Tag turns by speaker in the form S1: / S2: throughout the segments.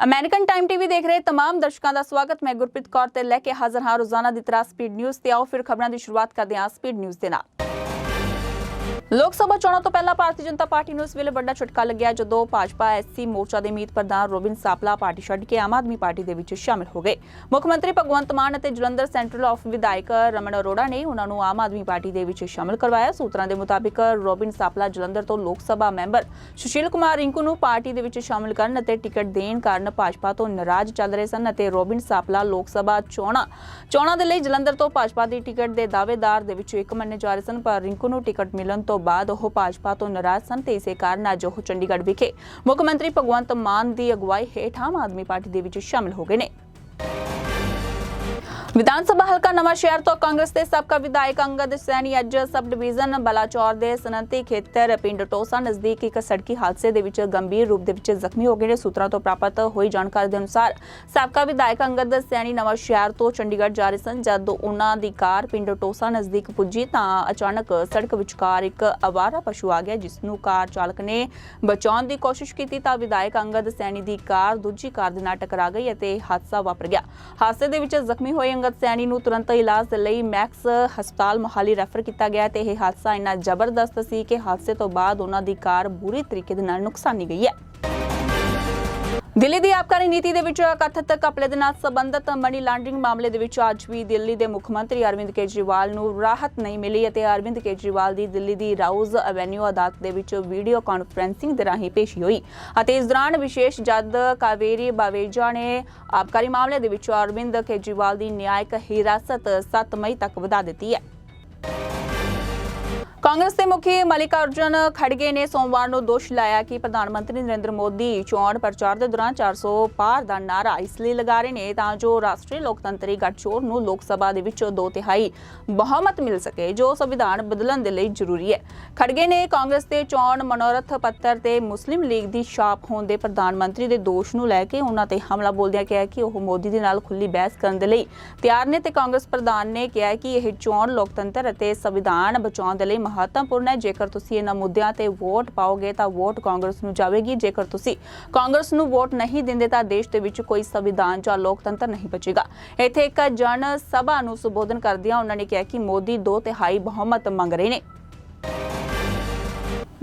S1: American time TV ਦੇਖ ਰਹੇ तमाम ਦਰਸ਼ਕਾਂ ਦਾ ਸਵਾਗਤ ਮੈਂ ਗੁਰਪ੍ਰੀਤ ਕੌਰ ਤੇ ਲੈ ਕੇ ਹਾਜ਼ਰ ਹਾਂ ਰੋਜ਼ਾਨਾ ਦੀ ਤਰ੍ਹਾਂ ਸਪੀਡ ਨਿਊਜ਼ ਤੇ ਆਓ ਫਿਰ ਖਬਰਾਂ ਦੀ ਸ਼ੁਰੂਆਤ ਕਰਦੇ ਹਾਂ ਸਪੀਡ ਨਿਊਜ਼ ਦੇ ਨਾਲ ਲੋਕ ਸਭਾ ਚੋਣਾਂ ਤੋਂ ਪਹਿਲਾਂ ਭਾਰਤੀ ਜਨਤਾ ਪਾਰਟੀ ਨੂੰ ਇਸ ਵੇਲੇ ਵੱਡਾ ਝਟਕਾ ਲੱਗਿਆ ਜਦੋਂ ਭਾਜਪਾ ਐਸਸੀ ਮੋਰਚਾ ਦੇ ਮੀਤ ਪ੍ਰਧਾਨ ਰੋਬਿਨ ਸਾਪਲਾ ਪਾਰਟੀ ਛੱਡ ਕੇ ਆਮ ਆਦਮੀ ਪਾਰਟੀ ਦੇ ਵਿੱਚ ਸ਼ਾਮਿਲ ਹੋ ਗਏ। ਮੁੱਖ ਮੰਤਰੀ ਭਗਵੰਤ ਮਾਨ ਅਤੇ ਜਲੰਧਰ ਸੈਂਟਰਲ ਆਫ ਵਿਧਾਇਕ ਰਮਨ ਅਰੋੜਾ ਨੇ ਉਹਨਾਂ ਨੂੰ ਆਮ ਆਦਮੀ ਪਾਰਟੀ ਦੇ ਵਿੱਚ ਸ਼ਾਮਿਲ ਕਰਵਾਇਆ। ਸੂਤਰਾਂ ਦੇ ਮੁਤਾਬਿਕ ਰੋਬਿਨ ਸਾਪਲਾ ਜਲੰਧਰ ਤੋਂ ਲੋਕ ਸਭਾ ਮੈਂਬਰ ਸੁਸ਼ੀਲ ਕੁਮਾਰ ਰਿੰਕੂ ਨੂੰ ਪਾਰਟੀ ਦੇ ਵਿੱਚ ਸ਼ਾਮਿਲ ਕਰਨ ਅਤੇ ਟਿਕਟ ਦੇਣ ਕਾਰਨ ਭਾਜਪਾ ਤੋਂ ਨਾਰਾਜ਼ ਚੱਲ ਰਹੇ ਸਨ ਅਤੇ ਰੋਬਿਨ ਸਾਪਲਾ ਲੋਕ ਸਭਾ ਚੋਣਾਂ ਚੋਣਾਂ ਦੇ ਲਈ ਜਲੰਧਰ ਤੋਂ ਭਾਜਪਾ ਦੀ ਟਿਕਟ ਦੇ ਦਾਅਵੇਦਾਰ ਦੇ ਵਿੱਚੋਂ ਇੱਕ ਮੰਨੇ ਜਾ ਰਹੇ ਸਨ, ਪਰ ਰਿੰਕੂ ਨੂੰ ਟਿਕਟ ਮਿਲਣ ਤੋਂ ਬਾਅਦ ਉਹ ਭਾਜਪਾ ਤੋਂ ਨਾਰਾਜ਼ ਸਨ ਤੇ ਇਸੇ ਕਾਰਨ ਅੱਜ ਉਹ ਚੰਡੀਗੜ੍ਹ ਵਿਖੇ ਮੁੱਖ ਮੰਤਰੀ ਭਗਵੰਤ ਮਾਨ ਦੀ ਅਗਵਾਈ ਹੇਠ ਆਮ ਆਦਮੀ ਪਾਰਟੀ ਦੇ ਵਿੱਚ ਸ਼ਾਮਲ ਹੋ ਗਏ ਨੇ। ਵਿਧਾਨ ਸਭਾ ਹਲਕਾ ਨਵਾਂ ਸ਼ਹਿਰ ਤੋਂ ਕਾਂਗਰਸ ਦੇ ਸਾਬਕਾ ਵਿਧਾਇਕ ਅੰਗਦ ਸੈਣੀ ਅੱਜ ਸਬ ਡਿਵੀਜ਼ਨ ਬਲਾਚੌਰ ਦੇ ਸਨਅਤੀ ਖੇਤਰ ਪਿੰਡ ਟੋਸਾ ਨਜ਼ਦੀਕ ਇੱਕ ਸੜਕੀ ਹਾਦਸੇ ਦੇ ਵਿੱਚ ਗੰਭੀਰ ਰੂਪ ਦੇ ਵਿੱਚ ਜ਼ਖਮੀ ਹੋ ਗਏ ਨੇ। ਸੂਤਰਾਂ ਤੋਂ ਪ੍ਰਾਪਤ ਹੋਈ ਜਾਣਕਾਰੀ ਦੇ ਅਨੁਸਾਰ ਸਾਬਕਾ ਵਿਧਾਇਕ ਅੰਗਦ ਸੈਣੀ ਨਵਾਂ ਸ਼ਹਿਰ ਤੋਂ ਚੰਡੀਗੜ੍ਹ ਜਾ ਰਹੇ ਸਨ। ਜਦ ਉਹਨਾਂ ਦੀ ਕਾਰ ਪਿੰਡ ਟੋਸਾ ਨਜ਼ਦੀਕ ਪੁੱਜੀ ਤਾਂ ਅਚਾਨਕ ਸੜਕ ਵਿਚਕਾਰ ਇੱਕ ਅਵਾਰਾ ਪਸ਼ੂ ਆ ਗਿਆ, ਜਿਸ ਨੂੰ ਕਾਰ ਚਾਲਕ ਨੇ ਬਚਾਉਣ ਦੀ ਕੋਸ਼ਿਸ਼ ਕੀਤੀ ਤਾਂ ਵਿਧਾਇਕ ਅੰਗਦ ਸੈਣੀ ਦੀ ਕਾਰ ਦੂਜੀ ਕਾਰ ਦੇ ਨਾਲ ਟਕਰਾ ਗਈ ਅਤੇ ਹਾਦਸਾ ਵਾਪਰ ਗਿਆ। ਹਾਦਸੇ ਦੇ ਵਿੱਚ ਜ਼ਖਮੀ ਹੋਏ ਅੰਗਦ ਸੈਣੀ ਨੂੰ ਤੁਰੰਤ ਇਲਾਜ ਦੇ ਲਈ ਮੈਕਸ ਹਸਪਤਾਲ ਮੋਹਾਲੀ ਰੈਫਰ ਕੀਤਾ ਗਿਆ ਤੇ ਇਹ ਹਾਦਸਾ ਇੰਨਾ ਜ਼ਬਰਦਸਤ ਸੀ ਕਿ ਹਾਦਸੇ ਤੋਂ ਬਾਅਦ ਉਹਨਾਂ ਦੀ ਕਾਰ ਬੁਰੀ ਤਰੀਕੇ ਦੇ ਨਾਲ ਨੁਕਸਾਨੀ ਗਈ ਹੈ। ਦਿੱਲੀ ਦੀ ਆਬਕਾਰੀ ਨੀਤੀ ਦੇ ਵਿੱਚ ਕਥਿਤ ਕਪਲੇ ਦੇ ਨਾਲ ਸੰਬੰਧਿਤ ਮਨੀ ਲਾਂਡਰਿੰਗ ਮਾਮਲੇ ਦੇ ਵਿੱਚ ਅੱਜ ਵੀ ਦਿੱਲੀ ਦੇ ਮੁੱਖ ਮੰਤਰੀ ਅਰਵਿੰਦ ਕੇਜਰੀਵਾਲ ਨੂੰ ਰਾਹਤ ਨਹੀਂ ਮਿਲੀ ਅਤੇ ਅਰਵਿੰਦ ਕੇਜਰੀਵਾਲ ਦੀ ਦਿੱਲੀ ਦੀ ਰਾਉਜ਼ ਐਵੇਨਿਊ ਅਦਾਲਤ ਦੇ ਵਿੱਚ ਵੀਡੀਓ ਕਾਨਫਰੈਂਸਿੰਗ ਦੇ ਰਾਹੀਂ ਪੇਸ਼ੀ ਹੋਈ ਅਤੇ ਇਸ ਦੌਰਾਨ ਵਿਸ਼ੇਸ਼ ਜੱਜ ਕਾਵੇਰੀ ਬਾਵੇਜਾ ਨੇ ਆਬਕਾਰੀ ਮਾਮਲੇ ਦੇ ਵਿੱਚ ਅਰਵਿੰਦ ਕੇਜਰੀਵਾਲ ਦੀ ਨਿਆਇਕ ਹਿਰਾਸਤ 7 ਮਈ ਤੱਕ ਵਧਾ ਦਿੱਤੀ ਹੈ। ਕਾਂਗਰਸ ਦੇ ਮੁਖੀ ਮਲਿਕਾਰਜੁਨ ਖੜਗੇ ਨੇ ਸੋਮਵਾਰ ਨੂੰ ਦੋਸ਼ ਲਾਇਆ ਕਿ ਪ੍ਰਧਾਨ ਮੰਤਰੀ ਨਰਿੰਦਰ ਮੋਦੀ ਚੋਣ ਪ੍ਰਚਾਰ ਦੇ ਦੌਰਾਨ 400 ਪਾਰ ਦਾ ਨਾਰਾ ਇਸ ਲਈ ਲਗਾ ਰਹੇ ਨੇ ਤਾਂ ਜੋ ਰਾਸ਼ਟਰੀ ਲੋਕਤੰਤਰੀ ਗੱਠਜੋੜ ਨੂੰ ਲੋਕ ਸਭਾ ਦੇ ਵਿੱਚ ਦੋ ਤਿਹਾਈ ਬਹੁਮਤ ਮਿਲ ਸਕੇ, ਜੋ ਸੰਵਿਧਾਨ ਬਦਲਣ ਦੇ ਲਈ ਜ਼ਰੂਰੀ ਹੈ। ਖੜਗੇ ਨੇ ਕਾਂਗਰਸ ਦੇ ਚੋਣ ਮਨੋਰਥ ਪੱਤਰ ਤੇ ਮੁਸਲਿਮ ਲੀਗ ਦੀ ਛਾਪ ਹੋਣ ਦੇ ਪ੍ਰਧਾਨ ਮੰਤਰੀ ਦੇ ਦੋਸ਼ ਨੂੰ ਲੈ ਕੇ ਉਹਨਾਂ ਤੇ ਹਮਲਾ ਬੋਲਦਿਆਂ ਕਿਹਾ ਕਿ ਉਹ ਮੋਦੀ ਦੇ ਨਾਲ ਖੁੱਲੀ ਬਹਿਸ ਕਰਨ ਦੇ ਲਈ ਤਿਆਰ ਨੇ ਤੇ ਕਾਂਗਰਸ ਪ੍ਰਧਾਨ ਨੇ ਕਿਹਾ ਕਿ ਇਹ ਚੋਣ ਲੋਕਤੰਤਰ ਅਤੇ ਸੰਵਿਧਾਨ ਬਚਾਉਣ ਦੇ ਲਈ ਮਹੱਤਵਪੂਰਨ ਹੈ। ਜੇਕਰ ਤੁਸੀਂ ਇਹਨਾਂ ਮੁੱਦਿਆਂ ਤੇ ਵੋਟ ਪਾਓਗੇ ਤਾਂ ਵੋਟ ਕਾਂਗਰਸ ਨੂੰ ਜਾਵੇਗੀ। ਜੇਕਰ ਤੁਸੀਂ ਕਾਂਗਰਸ ਨੂੰ ਵੋਟ ਨਹੀਂ ਦਿੰਦੇ ਤਾਂ ਦੇਸ਼ ਦੇ ਵਿੱਚ ਕੋਈ ਸੰਵਿਧਾਨ ਜਾਂ ਲੋਕਤੰਤਰ ਨਹੀਂ ਬਚੇਗਾ। ਇੱਥੇ ਇੱਕ ਜਨ ਸਭਾ ਨੂੰ ਸੰਬੋਧਨ ਕਰਦਿਆਂ ਉਹਨਾਂ ਨੇ ਕਿਹਾ ਕਿ ਮੋਦੀ ਦੋ ਤਿਹਾਈ ਬਹੁਮਤ ਮੰਗ ਰਹੇ ਨੇ।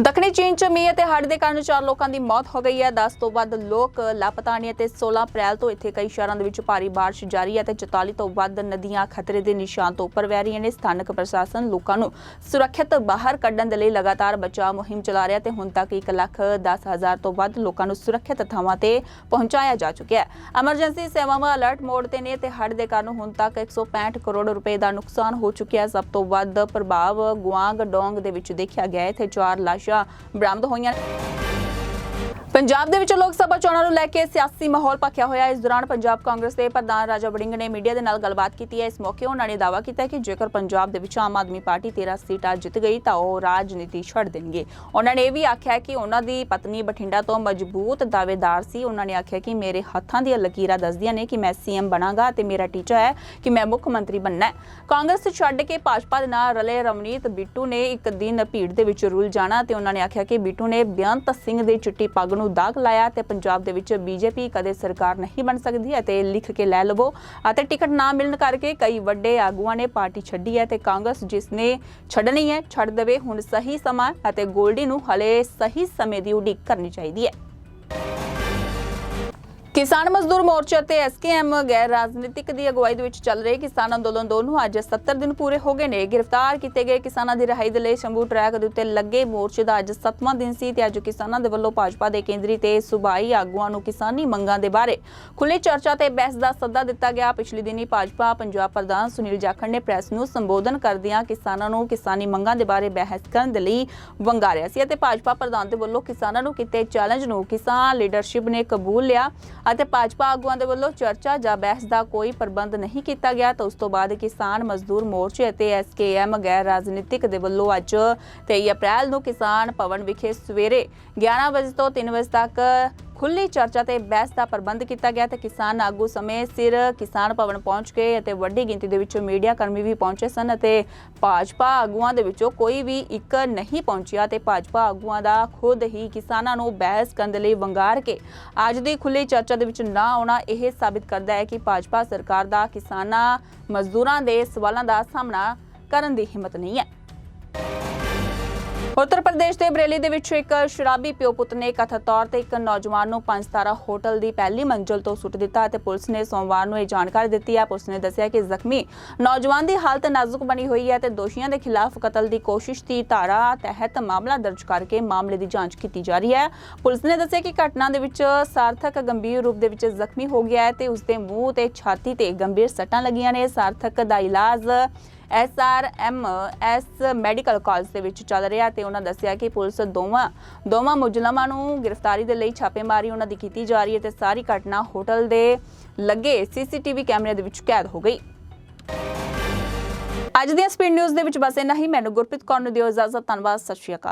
S1: ਦੱਖਣੀ ਚੀਨ ਚ ਮੀਂਹ ਅਤੇ ਹੜ੍ਹ ਦੇ ਕਾਰਨ ਚਾਰ ਲੋਕਾਂ ਦੀ ਮੌਤ ਹੋ ਗਈ ਹੈ। 10 ਤੋਂ ਵੱਧ ਲੋਕ ਲਾਪਤਾ ਨੇ ਅਤੇ 16 ਅਪ੍ਰੈਲ ਤੋਂ ਇੱਥੇ ਕਈ ਸ਼ਹਿਰਾਂ ਦੇ ਵਿੱਚ ਭਾਰੀ ਬਾਰਿਸ਼ ਜਾਰੀ ਹੈ ਤੇ 44 ਤੋਂ ਵੱਧ ਨਦੀਆਂ ਖਤਰੇ ਦੇ ਨਿਸ਼ਾਨ ਤੋਂ ਉੱਪਰ ਵਹਿ ਰਹੀਆਂ ਨੇ। ਸਥਾਨਕ ਪ੍ਰਸ਼ਾਸਨ ਲੋਕਾਂ ਨੂੰ ਸੁਰੱਖਿਅਤ ਬਾਹਰ ਕੱਢਣ ਦੇ ਲਈ ਲਗਾਤਾਰ ਬਚਾਅ ਮੁਹਿੰਮ ਚਲਾ ਰਿਹਾ ਤੇ ਹੁਣ ਤੱਕ 1 ਲੱਖ 10 ਹਜ਼ਾਰ ਤੋਂ ਵੱਧ ਲੋਕਾਂ ਨੂੰ ਸੁਰੱਖਿਅਤ ਥਾਵਾਂ ਤੇ ਪਹੁੰਚਾਇਆ ਜਾ ਚੁੱਕਿਆ ਹੈ। ਐਮਰਜੈਂਸੀ ਸੇਵਾਵਾਂ ਅਲਰਟ ਮੋਡ ਤੇ ਨੇ ਤੇ ਹੜ੍ਹ ਦੇ ਕਾਰਨ ਹੁਣ ਤੱਕ 165 ਕਰੋੜ ਰੁਪਏ ਦਾ ਨੁਕਸਾਨ ਹੋ ਚੁੱਕਿਆ ਸਭ ਤੋਂ ਵੱਧ ਪ੍ਰਭਾਵ ਗੁਆਂਗ ਡੋਂਗ ਦੇ ਵਿੱਚ ਦੇਖਿਆ ਗਿਆ ਹੈ। ਇੱਥੇ ਚਾਰ ਲਾਸ਼ਾਂ ਬਰਾਮਦ ਹੋਈਆਂ ਪੰਜਾਬ ਦੇ ਵਿੱਚ ਲੋਕ ਸਭਾ ਚੋਣਾਂ ਨੂੰ ਲੈ ਕੇ ਸਿਆਸੀ ਮਾਹੌਲ ਭਖਿਆ ਹੋਇਆ। ਇਸ ਦੌਰਾਨ ਪੰਜਾਬ ਕਾਂਗਰਸ ਦੇ ਪ੍ਰਧਾਨ ਰਾਜਾ ਵੜਿੰਗ ਨੇ ਮੀਡੀਆ ਦੇ ਨਾਲ ਗੱਲਬਾਤ ਕੀਤੀ ਹੈ। ਇਸ ਮੌਕੇ ਉਹਨਾਂ ਨੇ ਦਾਅਵਾ ਕੀਤਾ ਕਿ ਜੇਕਰ ਪੰਜਾਬ ਦੇ ਵਿੱਚ ਆਮ ਆਦਮੀ ਪਾਰਟੀ 13 ਸੀਟਾਂ ਜਿੱਤ ਗਈ ਤਾਂ ਉਹ ਰਾਜਨੀਤੀ ਛੱਡ ਦੇਣਗੇ। ਉਹਨਾਂ ਨੇ ਇਹ ਵੀ ਆਖਿਆ ਕਿ ਉਹਨਾਂ ਦੀ ਪਤਨੀ ਬਠਿੰਡਾ ਤੋਂ ਮਜ਼ਬੂਤ ਦਾਅਵੇਦਾਰ ਸੀ। ਉਹਨਾਂ ਨੇ ਆਖਿਆ ਕਿ ਮੇਰੇ ਹੱਥਾਂ ਦੀਆਂ ਲਕੀਰਾਂ ਦੱਸਦੀਆਂ ਨੇ ਕਿ ਮੈਂ ਸੀਐਮ ਬਣਾਂਗਾ ਤੇ ਮੇਰਾ ਟੀਚਾ ਹੈ ਕਿ ਮੈਂ ਮੁੱਖ ਮੰਤਰੀ ਬਣਨਾ ਹੈ। ਕਾਂਗਰਸ ਛੱਡ ਕੇ ਭਾਜਪਾ ਦੇ ਨਾਲ ਰਲੇ ਰਮਨੀਤ ਬਿੱਟੂ ਨੇ ਇੱਕ ਦਿਨ ਭੀੜ ਦੇ ਵਿੱਚ ਰੁਲ ਜਾਣਾ ਤੇ ਉਹਨਾਂ ਨੇ ਆਖਿਆ ਕਿ ਬਿੱਟੂ ਨੇ ਬੇਅੰਤ ਸਿੰਘ ਦੇ ਚਿੱਟੀ ਪੱਗ ਨੂੰ ਦਾਗ ਲਾਇਆ ਤੇ ਪੰਜਾਬ ਦੇ ਵਿੱਚ ਬੀਜੇਪੀ ਕਦੇ ਸਰਕਾਰ ਨਹੀਂ ਬਣ ਸਕਦੀ ਅਤੇ ਲਿਖ ਕੇ ਲੈ ਲਵੋ। ਅਤੇ ਟਿਕਟ ਨਾ ਮਿਲਣ ਕਰਕੇ ਕਈ ਵੱਡੇ ਆਗੂਆਂ ਨੇ ਪਾਰਟੀ ਛੱਡੀ ਹੈ ਤੇ ਕਾਂਗਰਸ ਜਿਸ ਨੇ ਛੱਡਣੀ ਹੈ, ਛੱਡ ਦੇਵੇ, ਹੁਣ ਸਹੀ ਸਮਾਂ ਅਤੇ ਗੋਲਡੀ ਨੂੰ ਹਲੇ ਸਹੀ ਸਮੇਂ ਦੀ ਉਡੀਕ ਕਰਨੀ ਚਾਹੀਦੀ ਹੈ। ਕਿਸਾਨ ਮਜ਼ਦੂਰ ਮੋਰਚਾ ਤੇ ਐਸਕੇਐਮ ਗੈਰ ਰਾਜਨੀਤਿਕ ਦੀ ਅਗਵਾਈ ਦੇ ਵਿੱਚ ਚੱਲ ਰਹੇ ਕਿਸਾਨ ਅੰਦੋਲਨ ਦੋ ਅੱਜ 70 ਦਿਨ ਪੂਰੇ ਹੋ ਗਏ ਨੇ। ਗ੍ਰਿਫਤਾਰ ਕੀਤੇ ਗਏ ਕਿਸਾਨਾਂ ਦੀ ਰਿਹਾਈ ਦੇ ਲਈ ਸ਼ੰਭੂ ਟਰੈਕ ਦੇ ਉੱਤੇ ਲੱਗੇ ਮੋਰਚੇ ਦਾ ਅੱਜ 7ਵਾਂ ਦਿਨ ਸੀ ਤੇ ਅੱਜ ਕਿਸਾਨਾਂ ਦੇ ਵੱਲੋਂ ਭਾਜਪਾ ਦੇ ਕੇਂਦਰੀ ਤੇ ਸੂਬਾਈ ਆਗੂਆਂ ਨੂੰ ਕਿਸਾਨੀ ਮੰਗਾਂ ਦੇ ਬਾਰੇ ਖੁੱਲੀ ਚਰਚਾ ਤੇ ਬਹਿਸ ਦਾ ਸੱਦਾ ਦਿੱਤਾ ਗਿਆ। ਪਿਛਲੇ ਦਿਨੀ ਭਾਜਪਾ ਪੰਜਾਬ ਪ੍ਰਧਾਨ ਸੁਨੀਲ ਜਾਖੜ ਨੇ ਪ੍ਰੈਸ ਨੂੰ ਸੰਬੋਧਨ ਕਰਦਿਆਂ ਕਿਸਾਨਾਂ ਨੂੰ ਕਿਸਾਨੀ ਮੰਗਾਂ ਦੇ ਬਾਰੇ ਬਹਿਸ ਕਰਨ ਦੇ ਲਈ ਵੰਗਾਰਿਆ ਸੀ ਅਤੇ ਭਾਜਪਾ ਪ੍ਰਧਾਨ ਦੇ ਵੱਲੋਂ ਕਿਸਾਨਾਂ ਨੂੰ ਕੀਤੇ ਚੈਲੰਜ ਨੂੰ ਕਿਸਾਨ ਲੀਡਰਸ਼ਿਪ ਨੇ ਕਬੂਲ ਲਿਆ। ਅਤੇ ਭਾਜਪਾ ਆਗੂਆਂ ਦੇ ਵੱਲੋਂ ਚਰਚਾ ਜਾਂ ਬਹਿਸ ਦਾ ਕੋਈ ਪ੍ਰਬੰਧ ਨਹੀਂ ਕੀਤਾ ਗਿਆ ਤਾਂ ਉਸ ਤੋਂ ਬਾਅਦ ਕਿਸਾਨ ਮਜ਼ਦੂਰ ਮੋਰਚੇ ਅਤੇ ਐਸਕੇਐਮ ਗੈਰ ਰਾਜਨੀਤਿਕ ਦੇ ਵੱਲੋਂ ਅੱਜ 23 ਅਪ੍ਰੈਲ ਨੂੰ ਕਿਸਾਨ ਭਵਨ ਵਿਖੇ ਸਵੇਰੇ 11 ਵਜੇ ਤੋਂ 3 ਵਜੇ ਤੱਕ ਖੁੱਲੀ ਚਰਚਾ ਤੇ ਬਹਿਸ ਦਾ ਪ੍ਰਬੰਧ ਕੀਤਾ ਗਿਆ ਤੇ ਕਿਸਾਨ ਆਗੂ ਸਮੇਂ ਸਿਰ ਕਿਸਾਨ ਭਵਨ ਪਹੁੰਚ ਕੇ ਅਤੇ ਵੱਡੀ ਗਿਣਤੀ ਦੇ ਵਿੱਚ ਮੀਡੀਆ ਕਰਮੀ ਵੀ ਪਹੁੰਚੇ ਸਨ ਅਤੇ ਭਾਜਪਾ ਆਗੂਆਂ ਦੇ ਵਿੱਚੋਂ ਕੋਈ ਵੀ ਇੱਕ ਨਹੀਂ ਪਹੁੰਚਿਆ ਤੇ ਭਾਜਪਾ ਆਗੂਆਂ ਦਾ ਖੁਦ ਹੀ ਕਿਸਾਨਾਂ ਨੂੰ ਬਹਿਸ ਕਰਨ ਦੇ ਲਈ ਵੰਗਾਰ ਕੇ ਅੱਜ ਦੀ ਖੁੱਲੀ ਚਰਚਾ ਦੇ ਵਿੱਚ ਨਾ ਆਉਣਾ ਇਹ ਸਾਬਿਤ ਕਰਦਾ ਹੈ ਕਿ ਭਾਜਪਾ ਸਰਕਾਰ ਦਾ ਕਿਸਾਨਾਂ ਮਜ਼ਦੂਰਾਂ ਦੇ ਸਵਾਲਾਂ ਦਾ ਸਾਹਮਣਾ ਕਰਨ ਦੀ ਹਿੰਮਤ ਨਹੀਂ ਹੈ। ਉੱਤਰ ਪ੍ਰਦੇਸ਼ ਦੇ ਬਰੇਲੀ ਦੇ ਵਿੱਚ ਇੱਕ ਸ਼ਰਾਬੀ ਪਿਓ ਪੁੱਤ ਨੇ ਕਥਿਤ ਤੌਰ ਤੇ ਇੱਕ ਨੌਜਵਾਨ ਨੂੰ ਪੰਜ ਤਾਰਾ ਹੋਟਲ ਦੀ ਪਹਿਲੀ ਮੰਜ਼ਲ ਤੋਂ ਸੁੱਟ ਦਿੱਤਾ ਅਤੇ ਪੁਲਿਸ ਨੇ ਸੋਮਵਾਰ ਨੂੰ ਇਹ ਜਾਣਕਾਰੀ ਦਿੱਤੀ ਹੈ। ਪੁਲਿਸ ਨੇ ਦੱਸਿਆ ਕਿ ਜ਼ਖਮੀ ਨੌਜਵਾਨ ਦੀ ਹਾਲਤ ਨਾਜ਼ੁਕ ਬਣੀ ਹੋਈ ਹੈ ਤੇ ਦੋਸ਼ੀਆਂ ਦੇ ਖਿਲਾਫ ਕਤਲ ਦੀ ਕੋਸ਼ਿਸ਼ ਦੀ ਧਾਰਾ ਤਹਿਤ ਮਾਮਲਾ ਦਰਜ ਕਰਕੇ ਮਾਮਲੇ ਦੀ ਜਾਂਚ ਕੀਤੀ ਜਾ ਰਹੀ ਹੈ। ਪੁਲਿਸ ਨੇ ਦੱਸਿਆ ਕਿ ਘਟਨਾ ਦੇ ਵਿੱਚ ਸਾਰਥਕ ਗੰਭੀਰ ਰੂਪ ਦੇ ਵਿੱਚ ਜ਼ਖਮੀ ਹੋ ਗਿਆ ਹੈ ਤੇ ਉਸ ਦੇ ਮੂੰਹ ਤੇ ਛਾਤੀ ਤੇ ਗੰਭੀਰ ਸੱਟਾਂ ਲੱਗੀਆਂ ਨੇ। ਸਾਰਥਕ ਦਾ ਇਲਾਜ ਐਸਆਰਐਮਐਸ ਮੈਡੀਕਲ ਕਾਲਜ ਦੇ ਵਿੱਚ ਚੱਲ ਰਿਹਾ ਤੇ ਉਹਨਾਂ ਦੱਸਿਆ ਕਿ ਪੁਲਿਸ ਦੋਵਾਂ ਦੋਵਾਂ ਮੁਜ਼ਲਮਾਂ ਨੂੰ ਗ੍ਰਿਫਤਾਰੀ ਦੇ ਲਈ ਛਾਪੇਮਾਰੀ ਉਹਨਾਂ ਦੀ ਕੀਤੀ ਜਾ ਰਹੀ ਹੈ ਤੇ ਸਾਰੀ ਘਟਨਾ ਹੋਟਲ ਦੇ ਲੱਗੇ ਸੀਸੀਟੀਵੀ ਕੈਮਰੇ ਦੇ ਵਿੱਚ ਕੈਦ ਹੋ ਗਈ। ਅੱਜ ਦੀਆਂ ਸਪੀਡ ਨਿਊਜ਼ ਦੇ ਵਿੱਚ ਬਸ ਇੰਨਾ ਹੀ। ਮੈਨੂੰ ਗੁਰਪ੍ਰੀਤ ਕੌਰ ਨੂੰ ਦਿਓ ਇਜਾਜ਼ਤ। ਧੰਨਵਾਦ। ਸਤਿ ਸ਼੍ਰੀ ਅਕਾਲ।